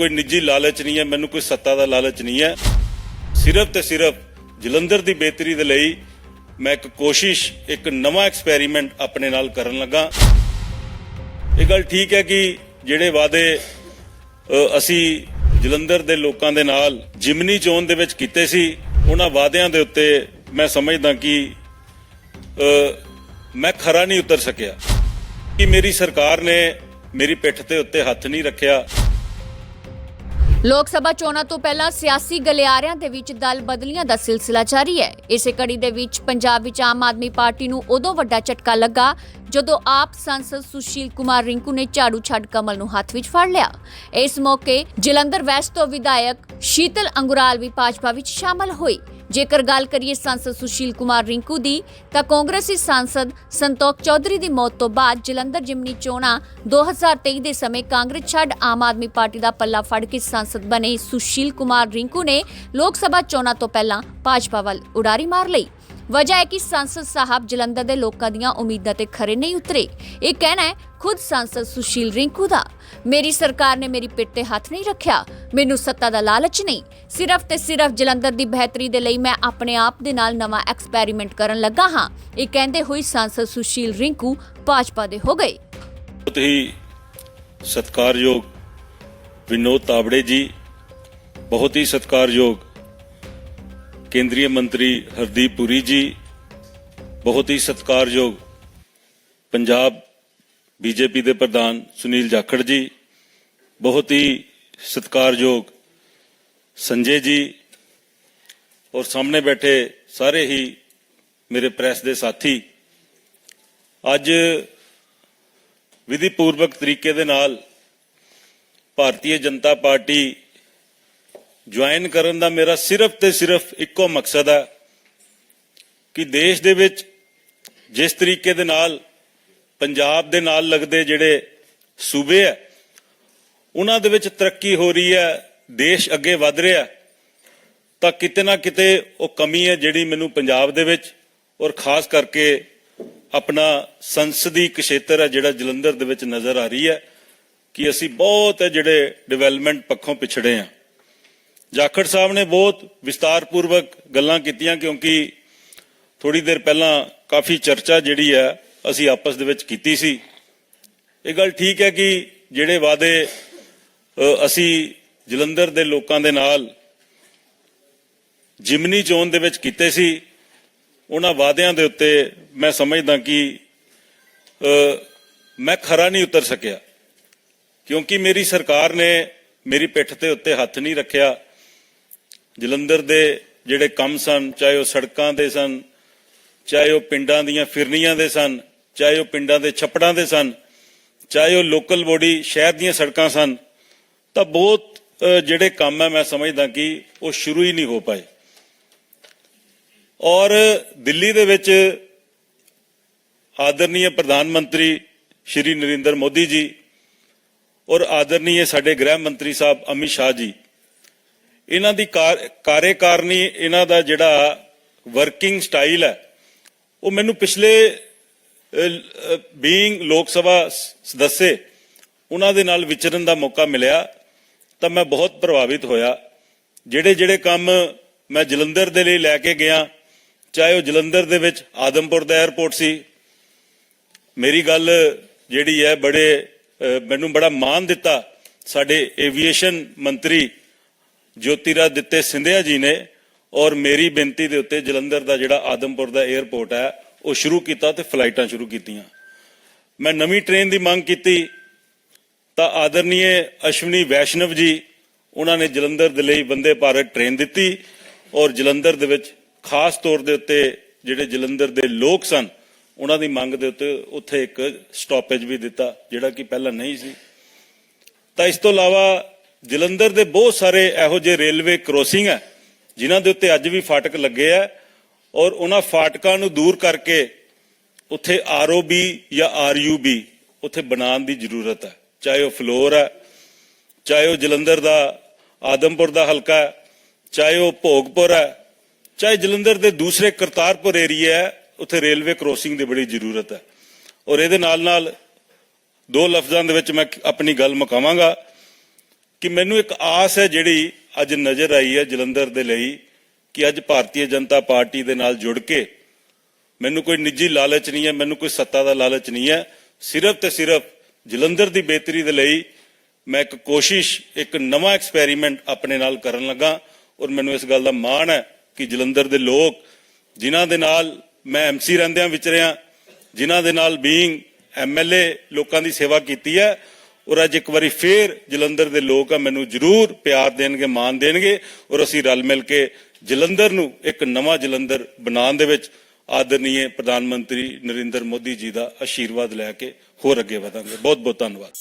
ਕੋਈ ਨਿੱਜੀ ਲਾਲਚ ਨਹੀਂ ਹੈ, ਮੈਨੂੰ ਕੋਈ ਸੱਤਾ ਦਾ ਲਾਲਚ ਨਹੀਂ ਹੈ। ਸਿਰਫ ਤੇ ਸਿਰਫ ਜਲੰਧਰ ਦੀ ਬਿਹਤਰੀ ਦੇ ਲਈ ਮੈਂ ਇੱਕ ਕੋਸ਼ਿਸ਼, ਇੱਕ ਨਵਾਂ ਐਕਸਪੈਰੀਮੈਂਟ ਆਪਣੇ ਨਾਲ ਕਰਨ ਲੱਗਾ। ਇਹ ਗੱਲ ਠੀਕ ਹੈ ਕਿ ਜਿਹੜੇ ਵਾਅਦੇ ਅਸੀਂ ਜਲੰਧਰ ਦੇ ਲੋਕਾਂ ਦੇ ਨਾਲ ਜਿਮਨੀ ਚੋਣ ਦੇ ਵਿੱਚ ਕੀਤੇ ਸੀ, ਉਹਨਾਂ ਵਾਅਦਿਆਂ ਦੇ ਉੱਤੇ ਮੈਂ ਸਮਝਦਾ ਕਿ ਮੈਂ ਖਰਾ ਨਹੀਂ ਉਤਰ ਸਕਿਆ। ਕਿ ਮੇਰੀ ਸਰਕਾਰ ਨੇ ਮੇਰੀ ਪਿੱਠ ਤੇ ਉੱਤੇ ਹੱਥ ਨਹੀਂ ਰੱਖਿਆ ਲੋਕ ਸਭਾ ਚੋਣਾਂ ਤੋਂ ਪਹਿਲਾਂ ਸਿਆਸੀ ਗਲਿਆਰਿਆਂ ਦੇ ਵਿੱਚ ਦਲ ਬਦਲੀਆਂ ਦਾ ਸਿਲਸਿਲਾ ਜਾਰੀ ਹੈ। ਇਸੇ ਕੜੀ ਦੇ ਵਿੱਚ ਪੰਜਾਬ ਵਿੱਚ ਆਮ ਆਦਮੀ ਪਾਰਟੀ ਨੂੰ ਉਦੋਂ ਵੱਡਾ ਝਟਕਾ ਲੱਗਾ ਜਦੋਂ ਆਪ ਸੰਸਦ ਸੁਸ਼ੀਲ ਕੁਮਾਰ ਰਿੰਕੂ ਨੇ ਝਾੜੂ ਛੱਡ ਕਮਲ ਨੂੰ ਹੱਥ ਵਿੱਚ ਫੜ ਲਿਆ। ਇਸ ਮੌਕੇ ਜਲੰਧਰ ਵੈਸਟ ਤੋਂ ਵਿਧਾਇਕ ਸ਼ੀਤਲ ਅੰਗੁਰਾਲ ਵੀ ਭਾਜਪਾ ਵਿੱਚ ਸ਼ਾਮਲ ਹੋਈ ਜੇਕਰ ਗੱਲ ਕਰੀਏ ਸੰਸਦ ਸੁਸ਼ੀਲ ਕੁਮਾਰ ਰਿੰਕੂ ਦੀ, ਤਾਂ ਕਾਂਗਰਸੀ ਸੰਸਦ ਸੰਤੋਖ ਚੌਧਰੀ ਦੀ ਮੌਤ ਤੋਂ ਬਾਅਦ ਜਲੰਧਰ ਜਿਮਨੀ ਚੋਣਾਂ 2023 ਦੇ ਸਮੇਂ ਕਾਂਗਰਸ ਛੱਡ ਆਮ ਆਦਮੀ ਪਾਰਟੀ ਦਾ ਪੱਲਾ ਫੜ ਕੇ ਸੰਸਦ ਬਣੇ ਸੁਸ਼ੀਲ ਕੁਮਾਰ ਰਿੰਕੂ ਨੇ ਲੋਕ ਸਭਾ ਚੋਣਾਂ ਤੋਂ ਪਹਿਲਾਂ ਭਾਜਪਾ ਵੱਲ ਉਡਾਰੀ ਮਾਰ ਲਈ। ਵਜ੍ਹਾ ਹੈ ਕਿ ਸੰਸਦ ਸਾਹਿਬ ਜਲੰਧਰ ਦੇ ਲੋਕਾਂ ਦੀਆਂ ਉਮੀਦਾਂ ਤੇ ਖਰੇ ਨਹੀਂ ਉਤਰੇ। ਇਹ ਕਹਿਣਾ ਹੈ ਖੁਦ ਸੰਸਦ ਸੁਸ਼ੀਲ ਰਿੰਕੂ ਦਾ। ਮੇਰੀ ਸਰਕਾਰ ਨੇ ਮੇਰੀ ਪਿੱਠ ਤੇ ਹੱਥ ਨਹੀਂ ਰੱਖਿਆ। ਮੈਨੂੰ ਸੱਤਾ ਦਾ ਲਾਲਚ ਨਹੀਂ। ਸਿਰਫ ਤੇ ਸਿਰਫ ਜਲੰਧਰ ਦੀ ਬਿਹਤਰੀ ਦੇ ਲਈ ਮੈਂ ਆਪਣੇ ਆਪ ਦੇ ਨਾਲ ਨਵਾਂ ਐਕਸਪੈਰੀਮੈਂਟ ਕਰਨ ਲੱਗਾ ਹਾਂ। ਇਹ ਕਹਿੰਦੇ ਹੋਈ ਸੰਸਦ ਸੁਸ਼ੀਲ ਰਿੰਕੂ ਭਾਜਪਾ ਦੇ ਹੋ ਗਏ। ਬਹੁਤ ਹੀ ਸਤਿਕਾਰਯੋਗ ਵਿਨੋਦ ਤਾਬੜੇ ਜੀ, ਬਹੁਤ ਹੀ ਸਤਿਕਾਰਯੋਗ ਕੇਂਦਰੀ ਮੰਤਰੀ ਹਰਦੀਪ ਪੁਰੀ ਜੀ, ਬਹੁਤ ਹੀ ਸਤਿਕਾਰਯੋਗ ਪੰਜਾਬ ਬੀਜੇਪੀ ਦੇ ਪ੍ਰਧਾਨ ਸੁਨੀਲ ਜਾਖੜ ਜੀ, ਬਹੁਤ ਹੀ ਸਤਿਕਾਰਯੋਗ ਸੰਜੇ ਜੀ ਔਰ ਸਾਹਮਣੇ ਬੈਠੇ ਸਾਰੇ ਹੀ ਮੇਰੇ ਪ੍ਰੈਸ ਦੇ ਸਾਥੀ, ਅੱਜ ਵਿਧੀ ਪੂਰਵਕ ਤਰੀਕੇ ਦੇ ਨਾਲ ਭਾਰਤੀ ਜਨਤਾ ਪਾਰਟੀ ਜੁਆਇਨ ਕਰਨ ਦਾ ਮੇਰਾ ਸਿਰਫ ਤੇ ਸਿਰਫ ਇੱਕੋ ਮਕਸਦ ਹੈ ਕਿ ਦੇਸ਼ ਦੇ ਵਿੱਚ ਜਿਸ ਤਰੀਕੇ ਦੇ ਨਾਲ ਪੰਜਾਬ ਦੇ ਨਾਲ ਲੱਗਦੇ ਜਿਹੜੇ ਸੂਬੇ ਹੈ ਉਹਨਾਂ ਦੇ ਵਿੱਚ ਤਰੱਕੀ ਹੋ ਰਹੀ ਹੈ, ਦੇਸ਼ ਅੱਗੇ ਵਧ ਰਿਹਾ ਤਾਂ ਕਿਤੇ ਨਾ ਕਿਤੇ ਉਹ ਕਮੀ ਹੈ ਜਿਹੜੀ ਮੈਨੂੰ ਪੰਜਾਬ ਦੇ ਵਿੱਚ ਔਰ ਖਾਸ ਕਰਕੇ ਆਪਣਾ ਸੰਸਦੀ ਖੇਤਰ ਹੈ ਜਿਹੜਾ ਜਲੰਧਰ ਦੇ ਵਿੱਚ ਨਜ਼ਰ ਆ ਰਹੀ ਹੈ ਕਿ ਅਸੀਂ ਬਹੁਤ ਜਿਹੜੇ ਡਿਵੈਲਪਮੈਂਟ ਪੱਖੋਂ ਪਿਛੜੇ ਹਾਂ। ਜਾਖੜ ਸਾਹਿਬ ਨੇ ਬਹੁਤ ਵਿਸਤਾਰਪੂਰਵਕ ਗੱਲਾਂ ਕੀਤੀਆਂ ਕਿਉਂਕਿ ਥੋੜੀ ਦੇਰ ਪਹਿਲਾਂ ਕਾਫੀ ਚਰਚਾ ਜਿਹੜੀ ਹੈ ਅਸੀਂ ਆਪਸ ਦੇ ਵਿੱਚ ਕੀਤੀ ਸੀ। ਇਹ ਗੱਲ ਠੀਕ ਹੈ ਕਿ ਜਿਹੜੇ ਵਾਅਦੇ ਅਸੀਂ ਜਲੰਧਰ ਦੇ ਲੋਕਾਂ ਦੇ ਨਾਲ ਜਿਮਨੀ ਚੋਣ ਦੇ ਵਿੱਚ ਕੀਤੇ ਸੀ, ਉਹਨਾਂ ਵਾਅਦਿਆਂ ਦੇ ਉੱਤੇ ਮੈਂ ਸਮਝਦਾ ਕਿ ਮੈਂ ਖਰਾ ਨਹੀਂ ਉਤਰ ਸਕਿਆ। ਕਿਉਂਕਿ ਮੇਰੀ ਸਰਕਾਰ ਨੇ ਮੇਰੀ ਪਿੱਠ ਤੇ ਉੱਤੇ ਹੱਥ ਨਹੀਂ ਰੱਖਿਆ। ਜਲੰਧਰ ਦੇ ਜਿਹੜੇ ਕੰਮ ਸਨ, ਚਾਹੇ ਉਹ ਸੜਕਾਂ ਦੇ ਸਨ, ਚਾਹੇ ਉਹ ਪਿੰਡਾਂ ਦੀਆਂ ਫਿਰਨੀਆਂ ਦੇ ਸਨ ਚਾਹੇ ਉਹ ਪਿੰਡਾਂ ਦੇ ਛੱਪੜਾਂ ਦੇ ਸਨ, ਚਾਹੇ ਉਹ ਲੋਕਲ ਬੋਡੀ ਸ਼ਹਿਰ ਦੀਆਂ ਸੜਕਾਂ ਸਨ, ਤਾਂ ਬਹੁਤ ਜਿਹੜੇ ਕੰਮ ਹੈ ਮੈਂ ਸਮਝਦਾ ਕਿ ਉਹ ਸ਼ੁਰੂ ਹੀ ਨਹੀਂ ਹੋ ਪਾਏ। ਔਰ ਦਿੱਲੀ ਦੇ ਵਿੱਚ ਆਦਰਨੀय ਪ੍ਰਧਾਨ ਮੰਤਰੀ ਸ਼੍ਰੀ ਨਰਿੰਦਰ ਮੋਦੀ ਜੀ ਔਰ ਆਦਰਨੀय ਸਾਡੇ ਗ੍ਰਹਿ ਮੰਤਰੀ ਸਾਹਿਬ ਅਮਿਤ ਸ਼ਾਹ ਜੀ, ਇਹਨਾਂ ਦੀ ਕਾਰ- ਕਾਰਜਕਾਰਨੀ ਇਹਨਾਂ ਦਾ ਜਿਹੜਾ ਵਰਕਿੰਗ ਸਟਾਈਲ ਹੈ, ਉਹ ਮੈਨੂੰ ਪਿਛਲੇ ਬੀਇੰਗ ਲੋਕ ਸਭਾ ਸ- ਸਦੱਸੇ, ਉਹਨਾਂ ਦੇ ਨਾਲ ਵਿਚਰਨ ਦਾ ਮੌਕਾ ਮਿਲਿਆ, ਤਾਂ ਮੈਂ ਬਹੁਤ ਪ੍ਰਭਾਵਿਤ ਹੋਇਆ। ਜਿਹੜੇ ਜਿਹੜੇ ਕੰਮ ਮੈਂ ਜਲੰਧਰ ਦੇ ਲਈ ਲੈ ਕੇ ਗਿਆ, ਚਾਹੇ ਉਹ ਜਲੰਧਰ ਦੇ ਵਿੱਚ ਆਦਮਪੁਰ ਦਾ 에ਅਰਪੋਰਟ ਸੀ, ਮੇਰੀ ਗੱਲ ਜਿਹੜੀ ਹੈ ਬੜੇ ਮੈਨੂੰ ਬੜਾ ਮਾਣ ਦਿੱਤਾ। ਸਾਡੇ ਏਵੀਏਸ਼ਨ ਮੰਤਰੀ ਜੋਤੀਰਾਦਿੱਤੇ ਸਿੰਧਿਆ ਜੀ ਨੇ, ਔਰ ਮੇਰੀ ਬੇਨਤੀ ਦੇ ਉੱਤੇ ਜਲੰਧਰ ਦਾ ਜਿਹੜਾ ਆਦਮਪੁਰ ਦਾ 에ਅਰਪੋਰਟ ਹੈ ਉਹ ਸ਼ੁਰੂ ਕੀਤਾ ਤੇ ਫਲਾਈਟਾਂ ਸ਼ੁਰੂ ਕੀਤੀਆਂ। ਮੈਂ ਨਵੀਂ ਟ੍ਰੇਨ ਦੀ ਮੰਗ ਕੀਤੀ। ਤਾਂ ਆਦਰਨੀय ਅਸ਼ਵਨੀ ਵੈਸ਼ਨਵ ਜੀ, ਉਹਨਾਂ ਨੇ ਜਲੰਧਰ ਦੇ ਲਈ ਬੰਦੇ ਭਾਰਤ ਟ੍ਰੇਨ ਦਿੱਤੀ ਔਰ ਜਲੰਧਰ ਦੇ ਵਿੱਚ ਖਾਸ ਤੌਰ ਦੇ ਉੱਤੇ ਜਿਹੜੇ ਜਲੰਧਰ ਦੇ ਲੋਕ ਸਨ, ਉਹਨਾਂ ਦੀ ਮੰਗ ਦੇ ਉੱਤੇ ਉੱਥੇ ਇੱਕ ਸਟਾਪੇਜ ਵੀ ਦਿੱਤਾ, ਜਿਹੜਾ ਕਿ ਪਹਿਲਾਂ ਨਹੀਂ ਸੀ। ਤਾਂ ਇਸ ਤੋਂ ਇਲਾਵਾ ਜਲੰਧਰ ਦੇ ਬਹੁਤ ਸਾਰੇ ਇਹੋ ਜਿਹੇ ਰੇਲਵੇ ਕ੍ਰੋਸਿੰਗ ਹੈ, ਜਿਨ੍ਹਾਂ ਦੇ ਉੱਤੇ ਅੱਜ ਵੀ ਫਾਟਕ ਲੱਗੇ ਆ। ਔਰ ਉਹਨਾਂ ਫਾਟਕਾਂ ਨੂੰ ਦੂਰ ਕਰਕੇ ਉੱਥੇ ਆਰਓਬੀ ਜਾਂ ਆਰਯੂਬੀ ਉੱਥੇ ਬਣਾਉਣ ਦੀ ਜ਼ਰੂਰਤ ਹੈ। ਚਾਹੇ ਉਹ ਫਲੋਰ ਹੈ, ਚਾਹੇ ਉਹ ਜਲੰਧਰ ਦਾ, ਆਦਮਪੁਰ ਦਾ ਹਲਕਾ ਹੈ, ਚਾਹੇ ਉਹ ਭੋਗਪੁਰ ਹੈ, ਚਾਹੇ ਜਲੰਧਰ ਦੇ ਦੂਸਰੇ ਕਰਤਾਰਪੁਰ ਏਰੀਆ ਹੈ, ਉੱਥੇ ਰੇਲਵੇ ਕ੍ਰੋਸਿੰਗ ਦੀ ਬੜੀ ਜ਼ਰੂਰਤ ਹੈ। ਔਰ ਇਹਦੇ ਨਾਲ ਨਾਲ ਦੋ ਲਫ਼ਜ਼ਾਂ ਦੇ ਵਿੱਚ ਮੈਂ ਆਪਣੀ ਗੱਲ ਮੁਕਾਵਾਂਗਾ ਕਿ ਮੈਨੂੰ ਇੱਕ ਆਸ ਹੈ ਜਿਹੜੀ ਅੱਜ ਨਜ਼ਰ ਆਈ ਹੈ ਜਲੰਧਰ ਦੇ ਲਈ ਕਿ ਅੱਜ ਭਾਰਤੀ ਜਨਤਾ ਪਾਰਟੀ ਦੇ ਨਾਲ ਜੁੜ ਕੇ ਮੈਨੂੰ ਕੋਈ ਨਿੱਜੀ ਲਾਲਚ ਨਹੀਂ ਹੈ, ਮੈਨੂੰ ਕੋਈ ਸੱਤਾ ਦਾ ਲਾਲਚ ਨਹੀਂ ਹੈ। ਸਿਰਫ ਤੇ ਸਿਰਫ ਜਲੰਧਰ ਦੀ ਬਿਹਤਰੀ ਦੇ ਲਈ ਮੈਂ ਇੱਕ ਕੋਸ਼ਿਸ਼, ਇੱਕ ਨਵਾਂ ਐਕਸਪੈਰੀਮੈਂਟ ਆਪਣੇ ਨਾਲ ਕਰਨ ਲੱਗਾ ਔਰ ਮੈਨੂੰ ਇਸ ਗੱਲ ਦਾ ਮਾਣ ਹੈ ਕਿ ਜਲੰਧਰ ਦੇ ਲੋਕ, ਜਿਨ੍ਹਾਂ ਦੇ ਨਾਲ ਮੈਂ ਐਮਸੀ ਰਹਿੰਦਿਆਂ ਵਿਚਰਿਆ ਜਿਨ੍ਹਾਂ ਦੇ ਨਾਲ ਬੀਇੰਗ ਐਮਐਲਏ ਲੋਕਾਂ ਦੀ ਸੇਵਾ ਕੀਤੀ ਹੈ ਔਰ ਅੱਜ ਇੱਕ ਵਾਰੀ ਫੇਰ ਜਲੰਧਰ ਦੇ ਲੋਕ ਆ, ਮੈਨੂੰ ਜ਼ਰੂਰ ਪਿਆਰ ਦੇਣਗੇ, ਮਾਣ ਦੇਣਗੇ ਔਰ ਅਸੀਂ ਰਲ ਮਿਲ ਕੇ ਜਲੰਧਰ ਨੂੰ ਇੱਕ ਨਵਾਂ ਜਲੰਧਰ ਬਣਾਉਣ ਦੇ ਵਿੱਚ ਆਦਰਨੀय ਪ੍ਰਧਾਨ ਮੰਤਰੀ ਨਰਿੰਦਰ ਮੋਦੀ ਜੀ ਦਾ ਆਸ਼ੀਰਵਾਦ ਲੈ ਕੇ ਹੋਰ ਅੱਗੇ ਵਧਾਂਗੇ। ਬਹੁਤ ਬਹੁਤ ਧੰਨਵਾਦ।